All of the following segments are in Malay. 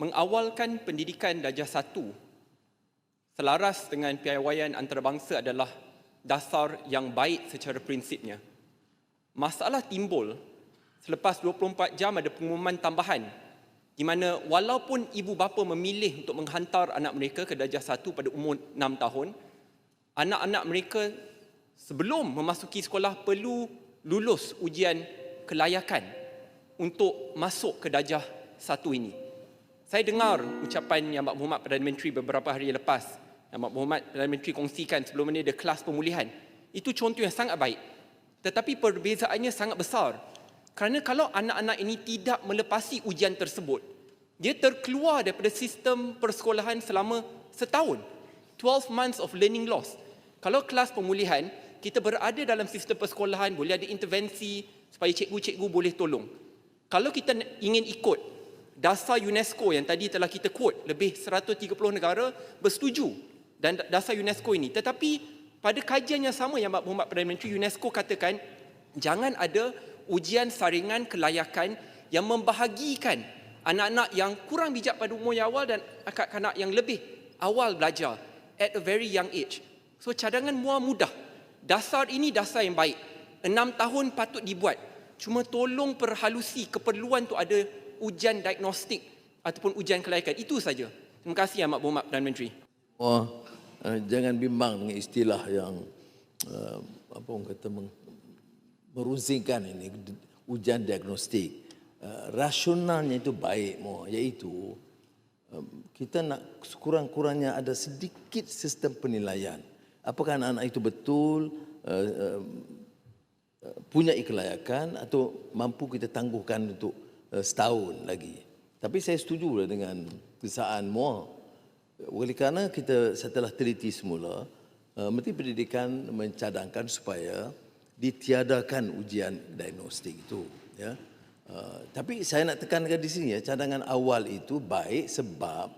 mengawalkan pendidikan darjah satu selaras dengan piawaian antarabangsa adalah dasar yang baik secara prinsipnya. Masalah timbul selepas 24 jam ada pengumuman tambahan di mana walaupun ibu bapa memilih untuk menghantar anak mereka ke darjah satu pada umur 6 tahun, anak-anak mereka sebelum memasuki sekolah perlu lulus ujian kelayakan untuk masuk ke darjah satu ini. Saya dengar ucapan yang Mbak Muhammad Perdana Menteri beberapa hari lepas yang Mbak Muhammad Perdana Menteri kongsikan sebelum ini ada kelas pemulihan. Itu contoh yang sangat baik. Tetapi perbezaannya sangat besar. Kerana kalau anak-anak ini tidak melepasi ujian tersebut, dia terkeluar daripada sistem persekolahan selama setahun. 12 months of learning loss. Kalau kelas pemulihan, kita berada dalam sistem persekolahan, boleh ada intervensi supaya cikgu-cikgu boleh tolong. Kalau kita ingin ikut dasar UNESCO yang tadi telah kita quote lebih 130 negara bersetuju dan dasar UNESCO ini. Tetapi pada kajian yang sama yang Muhammad Perdana Menteri UNESCO katakan jangan ada ujian saringan kelayakan yang membahagikan anak-anak yang kurang bijak pada umur yang awal dan kanak-kanak yang lebih awal belajar at a very young age. So cadangan muar mudah. Dasar ini dasar yang baik. Enam tahun patut dibuat. Cuma tolong perhalusi keperluan tu ada ujian diagnostik ataupun ujian kelayakan. Itu saja. Terima kasih Amat Berhormat Perdana Menteri. Oh, uh, jangan bimbang dengan istilah yang uh, apa orang kata meng, merusingkan ini ujian diagnostik. Uh, rasionalnya itu baik mo iaitu uh, kita nak sekurang-kurangnya ada sedikit sistem penilaian. Apakah anak-anak itu betul uh, uh, punya kelayakan atau mampu kita tangguhkan untuk setahun lagi. Tapi saya setuju dengan kesaan Moa. Oleh kerana kita setelah teliti semula, uh, Menteri Pendidikan mencadangkan supaya ditiadakan ujian diagnostik itu. Ya. Uh, tapi saya nak tekankan di sini ya, cadangan awal itu baik sebab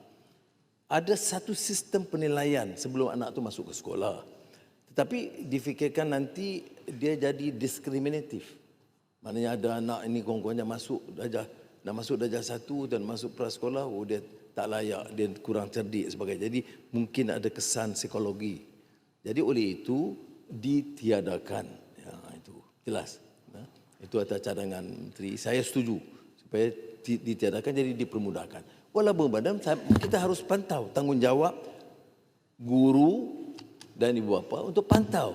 ada satu sistem penilaian sebelum anak itu masuk ke sekolah. Tetapi difikirkan nanti dia jadi diskriminatif. Maknanya ada anak ini kongkongnya masuk darjah dah masuk darjah satu dan masuk prasekolah, oh dia tak layak, dia kurang cerdik sebagainya. Jadi mungkin ada kesan psikologi. Jadi oleh itu ditiadakan. Ya, itu jelas. Ya. Itu atas cadangan menteri. Saya setuju supaya ditiadakan jadi dipermudahkan. Walaupun badan kita harus pantau tanggungjawab guru dan ibu bapa untuk pantau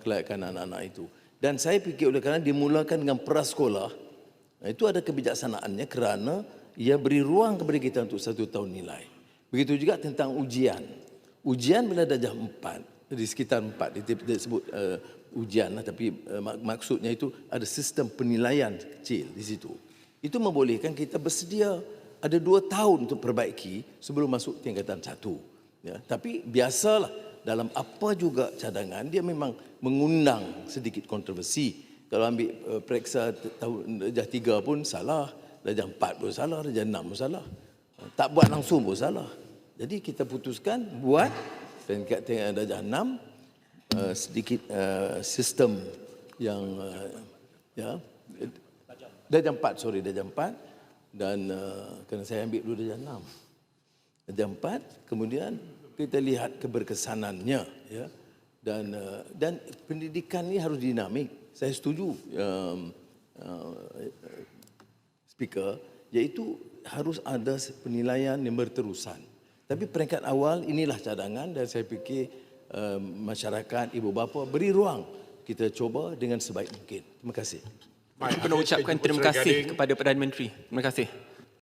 kelayakan anak-anak itu. Dan saya fikir oleh kerana dimulakan dengan prasekolah, itu ada kebijaksanaannya kerana ia beri ruang kepada kita untuk satu tahun nilai. Begitu juga tentang ujian. Ujian bila darjah empat, di sekitar empat, dia sebut uh, ujian lah, tapi uh, maksudnya itu ada sistem penilaian kecil di situ. Itu membolehkan kita bersedia ada dua tahun untuk perbaiki sebelum masuk tingkatan satu. Ya, tapi biasalah dalam apa juga cadangan dia memang mengundang sedikit kontroversi. Kalau ambil uh, periksa tahun darjah tiga pun salah, darjah empat pun salah, darjah enam pun salah. Tak buat langsung pun salah. Jadi kita putuskan buat peringkat tengah darjah enam uh, sedikit uh, sistem yang uh, ya darjah empat sorry darjah empat dan uh, kerana saya ambil dulu darjah enam darjah empat kemudian kita lihat keberkesanannya ya. Dan uh, dan pendidikan ini harus dinamik. Saya setuju um, uh, speaker iaitu harus ada penilaian yang berterusan. Tapi peringkat awal inilah cadangan dan saya fikir uh, masyarakat ibu bapa beri ruang. Kita cuba dengan sebaik mungkin. Terima kasih. Baik, kena ucapkan terima kasih kepada Perdana Menteri. Terima kasih.